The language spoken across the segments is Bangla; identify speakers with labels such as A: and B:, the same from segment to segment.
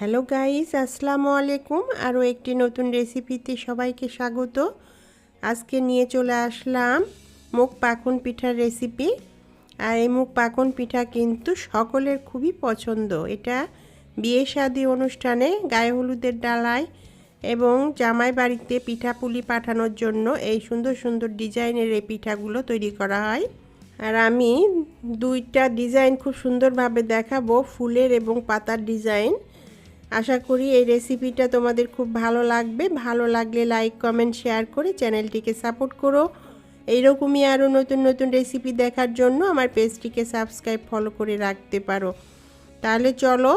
A: হ্যালো গাইস আসসালামু আলাইকুম আরও একটি নতুন রেসিপিতে সবাইকে স্বাগত। আজকে নিয়ে চলে আসলাম মুখ পাকুন পিঠার রেসিপি আর এই মুখ পাকুন পিঠা কিন্তু সকলের খুবই পছন্দ। এটা বিয়ে শাদী অনুষ্ঠানে গায়ে হলুদের ডালায় এবং জামাই বাড়িতে পিঠাপুলি পাঠানোর জন্য এই সুন্দর সুন্দর ডিজাইনের এই পিঠাগুলো তৈরি করা হয়। আর আমি দুইটা ডিজাইন খুব সুন্দরভাবে দেখাবো। ফুলের এবং পাতার ডিজাইন। আশা করি এই রেসিপিটা তোমাদের খুব ভালো লাগবে। ভালো লাগলে লাইক কমেন্ট শেয়ার করে চ্যানেলটিকে সাপোর্ট করো। এইরকমই আরও নতুন নতুন রেসিপি দেখার জন্য আমার পেজটিকে সাবস্ক্রাইব ফলো করে রাখতে পারো। তাহলে চলো,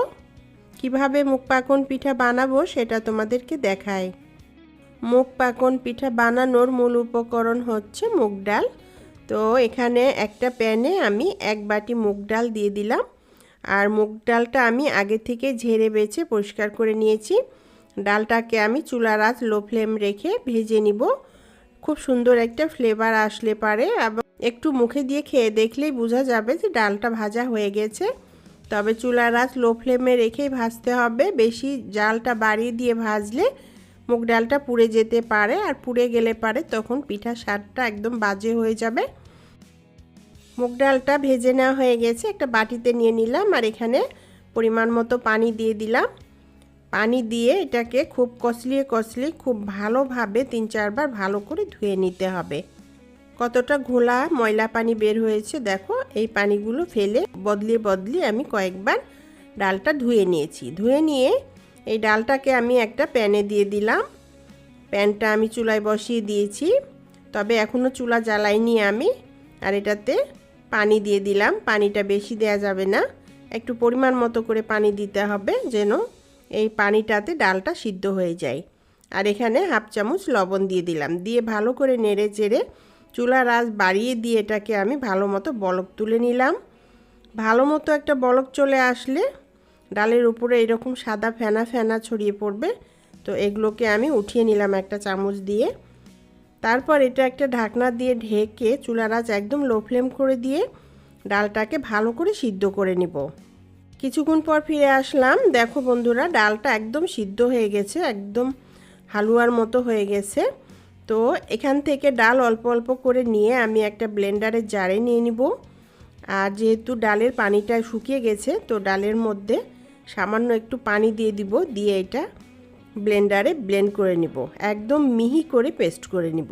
A: কীভাবে মুখ পাকন পিঠা বানাবো সেটা তোমাদেরকে দেখাই। মুগ পাকন পিঠা বানানোর মূল উপকরণ হচ্ছে মুগ ডাল। তো এখানে একটা প্যানে আমি এক বাটি মুগ ডাল দিয়ে দিলাম। আর মুগ ডালটা আমি আগে থেকে ঝেড়ে বেছে পরিষ্কার করে নিয়েছি। ডালটাকে আমি চুলার আঁচ লো ফ্লেম রেখে ভেজে নিব। খুব সুন্দর একটা ফ্লেভার আসলে পারে এবং একটু মুখে দিয়ে খেয়ে দেখলেই বোঝা যাবে যে ডালটা ভাজা হয়ে গেছে। তবে চুলার আঁচ লো ফ্লেমে রেখেই ভাজতে হবে। বেশি জালটা বাড়িয়ে দিয়ে ভাজলে মুগ ডালটা পুড়ে যেতে পারে। আর পুড়ে গেলে পারে তখন পিঠা স্বাদটা একদম বাজে হয়ে যাবে। মুগ ডালটা ভেজে নেওয়া হয়ে গেছে। একটা বাটিতে নিয়ে নিলাম আর এখানে পরিমাণ মতো পানি দিয়ে দিলাম। পানি দিয়ে এটাকে খুব কষলিয়ে কষলিয়ে খুব ভালোভাবে তিন চারবার ভালো করে ধুয়ে নিতে হবে। কতটা ঘোলা ময়লা পানি বের হয়েছে দেখো, এই পানিগুলো ফেলে বদলিয়ে বদলিয়ে আমি কয়েকবার ডালটা ধুয়ে নিয়েছি। ধুয়ে নিয়ে এই ডালটাকে আমি একটা প্যানে দিয়ে দিলাম। প্যানটা আমি চুলায় বসিয়ে দিয়েছি, তবে এখনও চুলা জ্বালাইনি আমি। আর এটাতে পানি দিয়ে দিলাম। পানিটা বেশি দেয়া যাবে না। একটু পরিমাণ মতো করে পানি দিতে হবে যেন এই পানিটাতে ডালটা সিদ্ধ হয়ে যায়। আর এখানে হাফ চামচ লবণ দিয়ে দিলাম। দিয়ে ভালো করে নেড়ে চেড়ে চুলার আঁচ বাড়িয়ে দিয়ে এটাকে আমি ভালো মতো বলক তুলে নিলাম। ভালো মতো একটা বলক চলে আসলে ডালের উপরে এরকম সাদা ফেনা ফেনা ছড়িয়ে পড়বে। তো এগুলোকে আমি উঠিয়ে নিলাম একটা চামচ দিয়ে। তারপর এটা একটা ঢাকনা দিয়ে ঢেকে চুলার আঁচ একদম লো ফ্লেম করে দিয়ে ডালটাকে ভালো করে সিদ্ধ করে নিব। কিছুক্ষণ পর ফিরে আসলাম। দেখো বন্ধুরা, ডালটা একদম সিদ্ধ হয়ে গেছে, একদম হালুয়ার মতো হয়ে গেছে। তো এখান থেকে ডাল অল্প অল্প করে নিয়ে আমি একটা ব্লেন্ডারের জারে নিয়ে নিব। আর যেহেতু ডালের পানিটা শুকিয়ে গেছে, তো ডালের মধ্যে সামান্য একটু পানি দিয়ে দিব, দিয়ে এটা ব্লেন্ডারে ব্লেন্ড করে নিব। একদম মিহি করে পেস্ট করে নিব।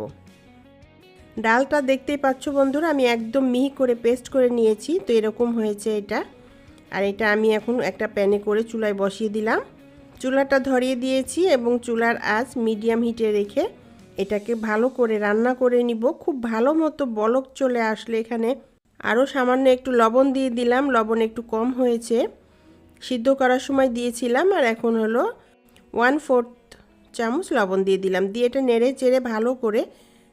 A: ডালটা দেখতেই পাচ্ছ বন্ধুরা, আমি একদম মিহি করে পেস্ট করে নিয়েছি, তো এরকম হয়েছে এটা। আর এটা আমি এখন একটা প্যানে করে চুলায় বসিয়ে দিলাম। চুলাটা ধরিয়ে দিয়েছি এবং চুলার আঁচ মিডিয়াম হিটে রেখে এটাকে ভালো করে রান্না করে নিব। খুব ভালো মতো বলক চলে আসলে এখানে। আরও সামান্য একটু লবণ দিয়ে দিলাম, লবণ একটু কম হয়েছে। সিদ্ধ করার সময় দিয়েছিলাম আর এখন হলো ওয়ান ফোর্থ চামচ লবণ দিয়ে দিলাম। দিয়ে এটা নেড়ে চেড়ে ভালো করে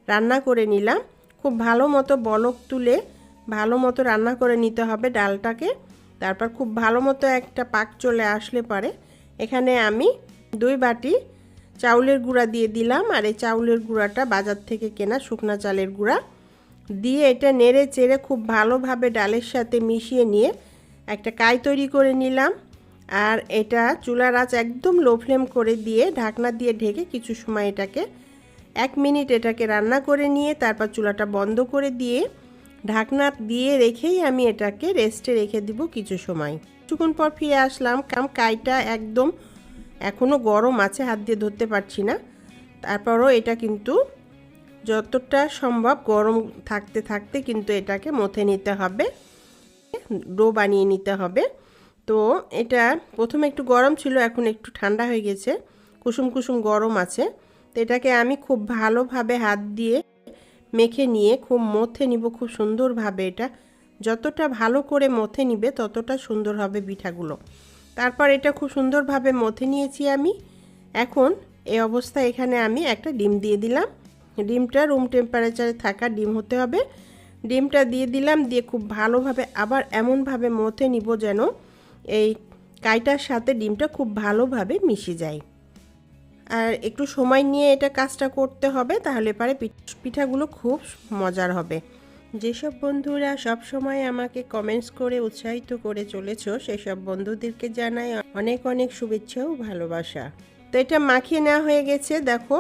A: রান্না করে নিলাম। খুব ভালো মতো বলক তুলে ভালো মতো রান্না করে নিতে হবে ডালটাকে। তারপর খুব ভালো মতো একটা পাক চলে আসলে পরে। এখানে আমি দুই বাটি চাউলের গুঁড়া দিয়ে দিলাম আর এই চাউলের গুঁড়াটা বাজার থেকে কেনা শুকনা চালের গুঁড়া। দিয়ে এটা নেড়ে চেড়ে খুব ভালোভাবে ডালের সাথে মিশিয়ে নিয়ে একটা কাই তৈরি করে নিলাম। আর এটা চুলার আঁচ একদম লো ফ্লেম করে দিয়ে ঢাকনা দিয়ে ঢেকে কিছু সময় এটাকে এক মিনিট এটাকে রান্না করে নিয়ে তারপর চুলাটা বন্ধ করে দিয়ে ঢাকনা দিয়ে রেখেই আমি এটাকে রেস্টে রেখে দিব কিছু সময়। কিছুক্ষণ পর ফিরে আসলাম। কাম কাইটা একদম এখনও গরম আছে, হাত দিয়ে ধরতে পারছি না। তারপরও এটা কিন্তু যতটা সম্ভব গরম থাকতে থাকতে কিন্তু এটাকে মথে নিতে হবে। ডো বানিয়ে নিতে হবে। তো এটা প্রথমে একটু গরম ছিল, এখন একটু ঠান্ডা হয়ে গেছে। কুসুম কুসুম গরম আছে। তো এটাকে আমি খুব ভালোভাবে হাত দিয়ে মেখে নিয়ে খুব মথে নিব, খুব সুন্দরভাবে এটা। যতটা ভালো করে মথে নিবে, ততটা সুন্দর হবে পিঠাগুলো। তারপর এটা খুব সুন্দরভাবে মথে নিয়েছি আমি। এখন এই অবস্থায় এখানে আমি একটা ডিম দিয়ে দিলাম। ডিমটা রুম টেম্পারেচারে থাকা ডিম হতে হবে। ডিমটা দিয়ে দিলাম, দিয়ে খুব ভালোভাবে আবার এমনভাবে মথে নিব যেন এই কাইটার সাথে ডিমটা খুব ভালোভাবে মিশে যায়। আর একটু সময় নিয়ে এটা কাজটা করতে হবে, তাহলে পারে পিঠাগুলো খুব মজার হবে। যেসব বন্ধুরা সব সময় আমাকে কমেন্টস করে উৎসাহিত করে চলেছো, সেসব বন্ধুদেরকে জানাই অনেক অনেক শুভেচ্ছা ও ভালোবাসা। তো এটা মাখিয়ে নেওয়া হয়ে গেছে, দেখো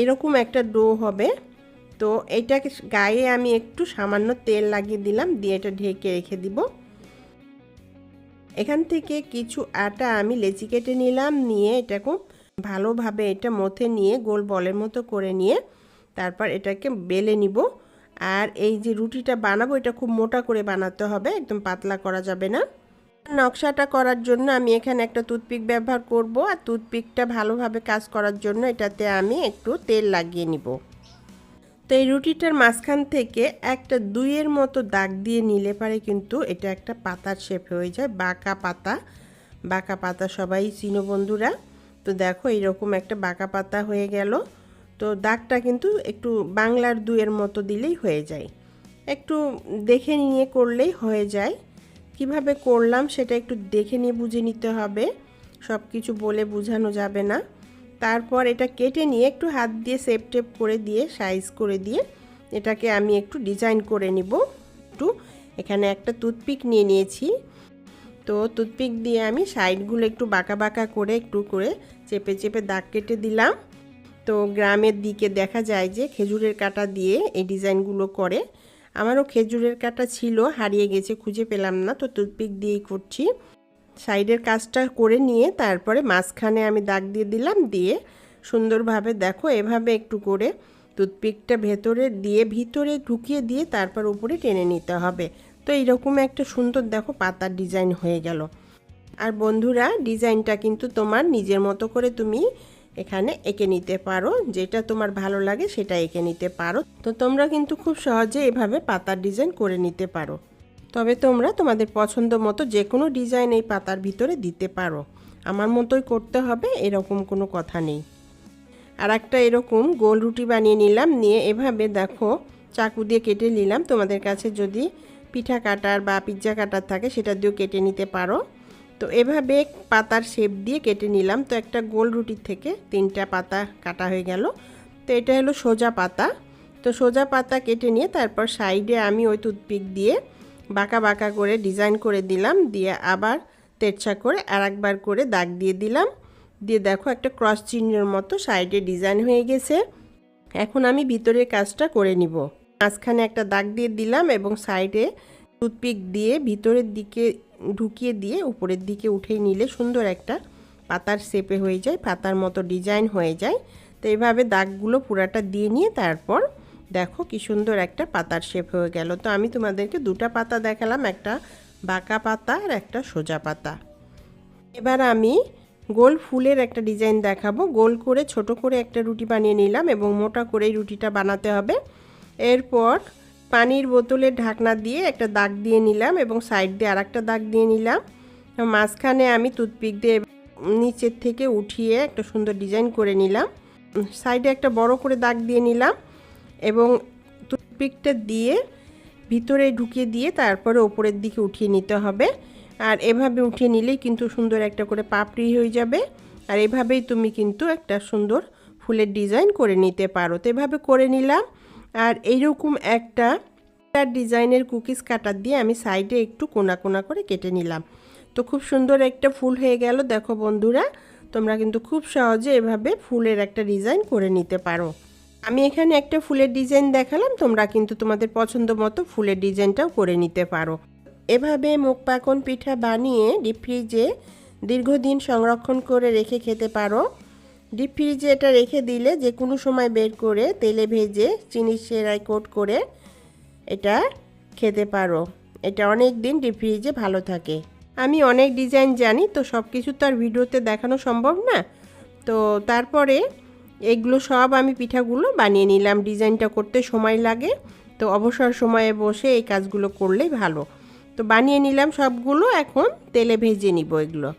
A: এরকম একটা ডো হবে। তো এটাকে গায়ে আমি একটু সামান্য তেল লাগিয়ে দিলাম, দিয়ে এটা ঢেকে রেখে দিব। এখান থেকে কিছু আটা আমি লেচি কেটে নিলাম, নিয়ে এটাকে ভালোভাবে এটা মথে নিয়ে গোল বলের মতো করে নিয়ে তারপর এটাকে বেলে নিব। আর এই যে রুটিটা বানাবো, এটা খুব মোটা করে বানাতে হবে, একদম পাতলা করা যাবে না। নকশাটা করার জন্য আমি এখানে একটা টুথপিক ব্যবহার করব, আর টুথপিকটা ভালোভাবে কাজ করার জন্য এটাতে আমি একটু তেল লাগিয়ে নিব। তো এই রুটিটার মাঝখান থেকে একটা দুইয়ের মতো দাগ দিয়ে নিলে পারে কিন্তু এটা একটা পাতার শেপ হয়ে যায়। বাঁকা পাতা বাঁকা পাতা সবাই চিনো বন্ধুরা। তো দেখো এইরকম একটা বাঁকা পাতা হয়ে গেল। তো দাগটা কিন্তু একটু বাংলার দুইয়ের মতো দিলেই হয়ে যায়। একটু দেখে নিয়ে করলেই হয়ে যায়। কীভাবে করলাম সেটা একটু দেখে নিয়ে বুঝে নিতে হবে। সব কিছু বলে বোঝানো যাবে না। তারপর এটা কেটে নিয়ে একটু হাত দিয়ে সেপ টেপ করে দিয়ে, সাইজ করে দিয়ে এটাকে আমি একটু ডিজাইন করে নিব। একটু এখানে একটা টুথপিক নিয়ে নিয়েছি। তো টুথপিক দিয়ে আমি সাইডগুলো একটু বাঁকা বাঁকা করে, একটু করে চেপে চেপে দাগ কেটে দিলাম। তো গ্রামের দিকে দেখা যায় যে খেজুরের কাটা দিয়ে এই ডিজাইনগুলো করে। আমারও খেজুরের কাটা ছিল, হারিয়ে গেছে, খুঁজে পেলাম না, তো টুথপিক দিয়েই করছি। সাইডের কাজটা করে নিয়ে তারপরে মাঝখানে আমি দাগ দিয়ে দিলাম, দিয়ে সুন্দরভাবে দেখো এভাবে একটু করে টুথপিকটা ভেতরে দিয়ে ভিতরে ঢুকিয়ে দিয়ে তারপর উপরে টেনে নিতে হবে। তো এইরকম একটা সুন্দর দেখো পাতার ডিজাইন হয়ে গেল। আর বন্ধুরা, ডিজাইনটা কিন্তু তোমার নিজের মতো করে তুমি এখানে এঁকে নিতে পারো। যেটা তোমার ভালো লাগে সেটা এঁকে নিতে পারো। তো তোমরা কিন্তু খুব সহজে এভাবে পাতার ডিজাইন করে নিতে পারো। তবে তোমরা তোমাদের পছন্দ মতো যে কোনো ডিজাইন এই পাতার ভিতরে দিতে পারো। আমার মতোই করতে হবে, এরকম কোনো কথা নেই। আর একটা এরকম গোল রুটি বানিয়ে নিলাম, নিয়ে এভাবে দেখো চাকু দিয়ে কেটে নিলাম। তোমাদের কাছে যদি পিঠা কাটার বা পিৎজা কাটার থাকে, সেটা দিয়েও কেটে নিতে পারো। তো এভাবে পাতার শেপ দিয়ে কেটে নিলাম। তো একটা গোল রুটির থেকে তিনটা পাতা কাটা হয়ে গেল। তো এটা হলো সোজা পাতা। তো সোজা পাতা কেটে নিয়ে তারপর সাইডে আমি ওই টুথপিক দিয়ে বাঁকা বাঁকা করে ডিজাইন করে দিলাম, দিয়ে আবার তেরছা করে আর একবার করে দাগ দিয়ে দিলাম। দিয়ে দেখো একটা ক্রস চিহ্নের মতো সাইডে ডিজাইন হয়ে গেছে। এখন আমি ভিতরের কাজটা করে নিব। মাঝখানে একটা দাগ দিয়ে দিলাম এবং সাইডে টুথপিক দিয়ে ভিতরের দিকে ঢুকিয়ে দিয়ে উপরের দিকে উঠিয়ে নিলে সুন্দর একটা পাতার শেপে হয়ে যায়, পাতার মতো ডিজাইন হয়ে যায়। তো এইভাবে দাগগুলো পুরাটা দিয়ে নিয়ে তারপর দেখো কি সুন্দর একটা পাতার শেপ হয়ে গেল। তো আমি তোমাদেরকে দুটা পাতা দেখালাম, একটা বাঁকা পাতা আর একটা সোজা পাতা। এবার আমি গোল ফুলের একটা ডিজাইন দেখাবো। গোল করে, ছোট করে একটা রুটি বানিয়ে নিলাম এবং মোটা করে এই রুটিটা বানাতে হবে। এরপর পানির বোতলের ঢাকনা দিয়ে একটা দাগ দিয়ে নিলাম এবং সাইড দিয়ে আর একটা দাগ দিয়ে নিলাম। মাঝখানে আমি টুথপিক দিয়ে নিচের থেকে উঠিয়ে একটা সুন্দর ডিজাইন করে নিলাম। সাইডে একটা বড় করে দাগ দিয়ে নিলাম। এবং টুথপিকটা দিয়ে ভিতরে ঢুকিয়ে দিয়ে তারপরে ওপরের দিকে উঠিয়ে নিতে হবে। আর এভাবে উঠিয়ে নিলেই কিন্তু সুন্দর একটা করে পাপড়ি হয়ে যাবে। আর এভাবেই তুমি কিন্তু একটা সুন্দর ফুলের ডিজাইন করে নিতে পারো। তো এভাবে করে নিলাম। আর এইরকম একটা ডিজাইনের কুকিজ কাটার দিয়ে আমি সাইডে একটু কোনা কোনা করে কেটে নিলাম। তো খুব সুন্দর একটা ফুল হয়ে গেল, দেখো বন্ধুরা। তোমরা কিন্তু খুব সহজে এভাবে ফুলের একটা ডিজাইন করে নিতে পারো। আমি এখানে একটা ফুলের ডিজাইন দেখালাম, তোমরা কিন্তু তোমাদের পছন্দ মতো ফুলের ডিজাইনটাও করে নিতে পারো। এভাবে মুখ পাকন পিঠা বানিয়ে ডিপ ফ্রিজে দীর্ঘদিন সংরক্ষণ করে রেখে খেতে পারো। ডিপ ফ্রিজে এটা রেখে দিলে যে কোনো সময় বের করে তেলে ভেজে চিনির সেরাই কোট করে এটা খেতে পারো। এটা অনেক দিন ডিপ ফ্রিজে ভালো থাকে। আমি অনেক ডিজাইন জানি, তো সব কিছু তো আর ভিডিওতে দেখানো সম্ভব না। তো তারপরে এগুলো সব আমি পিঠাগুলো বানিয়ে নিলাম, ডিজাইনটা করতে সময় লাগে। তো অবসর সময়ে বসে এই কাজগুলো করলেই ভালো। তো বানিয়ে নিলাম সবগুলো, এখন তেলে ভেজে নিব এগুলো।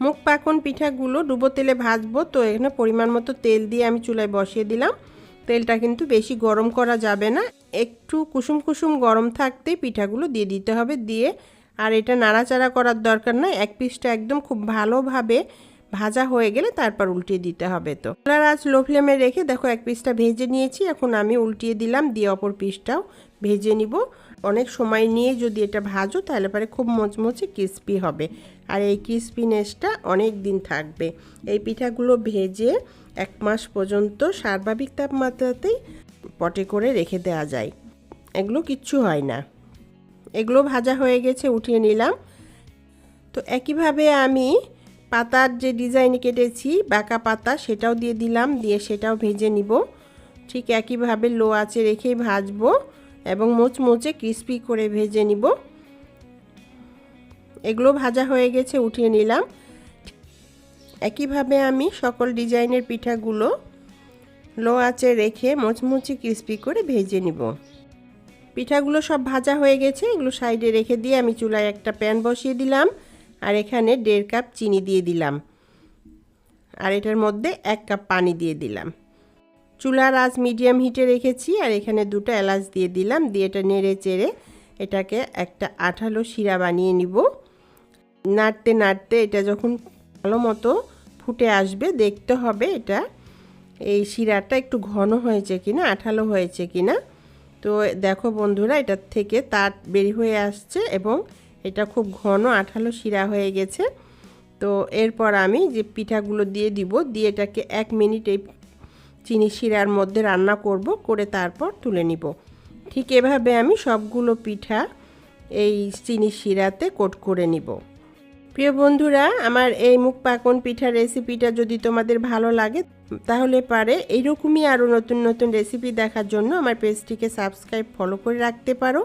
A: মুখ পাকন পিঠাগুলো ডুবো তেলে ভাজবো, তো এখানে পরিমাণ মতো তেল দিয়ে আমি চুলায় বসিয়ে দিলাম। তেলটা কিন্তু বেশি গরম করা যাবে না, একটু কুসুম কুসুম গরম থাকতে পিঠাগুলো দিয়ে দিতে হবে, দিয়ে আর এটা নাড়াচাড়া করার দরকার নয়, এক পিসটা একদম খুব ভালোভাবে ভাজা হয়ে গেলে তারপর উল্টিয়ে দিতে হবে তো। চুলার আজ লো ফ্লেমে রেখে দেখো এক পিসটা ভেজে নিয়েছি, এখন আমি উল্টিয়ে দিলাম, দিয়ে অপর পিসটাও ভেজে নিব। অনেক সময় নিয়ে যদি এটা ভাজো তাহলে পরে খুব মচমচে ক্রিস্পি হবে। আর এই ক্রিস্পিনেসটা অনেক দিন থাকবে। এই পিঠাগুলো ভেজে এক মাস পর্যন্ত স্বাভাবিক তাপমাত্রাতেই পটে করে রেখে দেওয়া যায়। এগুলো কিচ্ছু হয় না। এগুলো ভাজা হয়ে গেছে, উঠিয়ে নিলাম। তো একইভাবে আমি পাতার যে ডিজাইন কেটেছি, বাঁকা পাতা, সেটাও দিয়ে দিলাম, দিয়ে সেটাও ভেজে নিব। ঠিক একইভাবে লো আঁচে রেখেই ভাজবো এবং মোচমোচে ক্রিস্পি করে ভেজে নিব। এগুলো ভাজা হয়ে গেছে, উঠিয়ে নিলাম। একইভাবে আমি সকল ডিজাইনের পিঠাগুলো লো আঁচে রেখে মোচমুচে ক্রিস্পি করে ভেজে নিব। পিঠাগুলো সব ভাজা হয়ে গেছে, এগুলো সাইডে রেখে দিয়ে আমি চুলায় একটা প্যান বসিয়ে দিলাম। আর এখানে দেড় কাপ চিনি দিয়ে দিলাম। আর এটার মধ্যে এক কাপ পানি দিয়ে দিলাম। চুলার আজ মিডিয়াম হিটে রেখেছি আর এখানে দুটো এলাচ দিয়ে দিলাম। দিয়ে এটা নেড়ে চেড়ে এটাকে একটা আঠালো শিরা বানিয়ে নিব। নাড়তে নাড়তে এটা যখন ভালো মতো ফুটে আসবে, দেখতে হবে এটা এই শিরাটা একটু ঘন হয়েছে কিনা, আঠালো হয়েছে কিনা। তো দেখো বন্ধুরা এটার থেকে তার বেরি হয়ে আসছে এবং এটা খুব ঘন আঠালো শিরা হয়ে গেছে। তো এরপর আমি যে পিঠাগুলো দিয়ে দিব, দিয়ে এটাকে এক মিনিট এই চিনি শিরার মধ্যে রান্না করব, করে তারপর তুলে নিব। ঠিক এভাবে আমি সবগুলো পিঠা এই চিনি শিরাতে কোট করে নিব। প্রিয় বন্ধুরা, আমার এই মুখ পাকন পিঠা রেসিপিটা যদি তোমাদের ভালো লাগে, তাহলে পারে এইরকমই আরও নতুন নতুন রেসিপি দেখার জন্য আমার পেজটিকে সাবস্ক্রাইব, ফলো করে রাখতে পারো।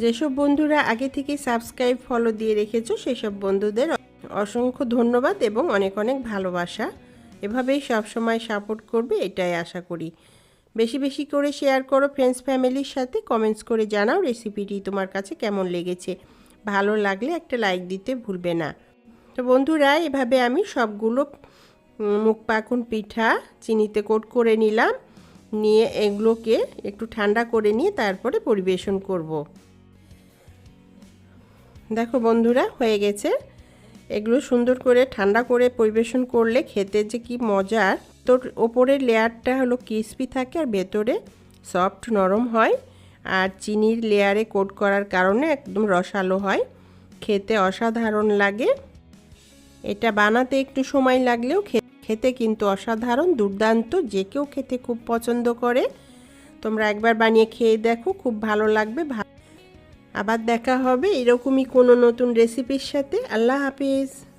A: যেসব বন্ধুরা আগে থেকে সাবস্ক্রাইব ফলো দিয়ে রেখেছো, সেসব বন্ধুদের অসংখ্য ধন্যবাদ এবং অনেক অনেক ভালোবাসা। এভাবেই সবসময় সাপোর্ট করবে, এটাই আশা করি। বেশি বেশি করে শেয়ার করো ফ্রেন্ডস ফ্যামিলির সাথে কমেন্টস করে জানাও রেসিপিটি তোমার কাছে কেমন লেগেছে। ভালো লাগলে একটা লাইক দিতে ভুলবে না। তো বন্ধুরা, এভাবে আমি সবগুলো মুখ পাকুন পিঠা, চিনিতে কোট করে নিলাম। নিয়ে এগুলোকে একটু ঠান্ডা করে নিয়ে তারপরে পরিবেশন করব। দেখো বন্ধুরা, হয়ে গেছে। এগুলো সুন্দর করে ঠান্ডা করে পরিবেশন করলে খেতে যে কি মজার। তোর ওপরের লেয়ারটা হলো ক্রিসপি থাকে আর ভেতরে সফট নরম হয়। আর চিনির লেয়ারে কোট করার কারণে একদম রসালো হয়। খেতে অসাধারণ লাগে। এটা বানাতে একটু সময় লাগলেও খেতে কিন্তু অসাধারণ, দুর্দান্ত, যে কেউ খেতে খুব পছন্দ করে। তোমরা একবার বানিয়ে খেয়ে দেখো, খুব ভালো লাগবে আবার দেখা হবে। এরকমই কোনো নতুন রেসিপির সাথে। আল্লাহ হাফিজ।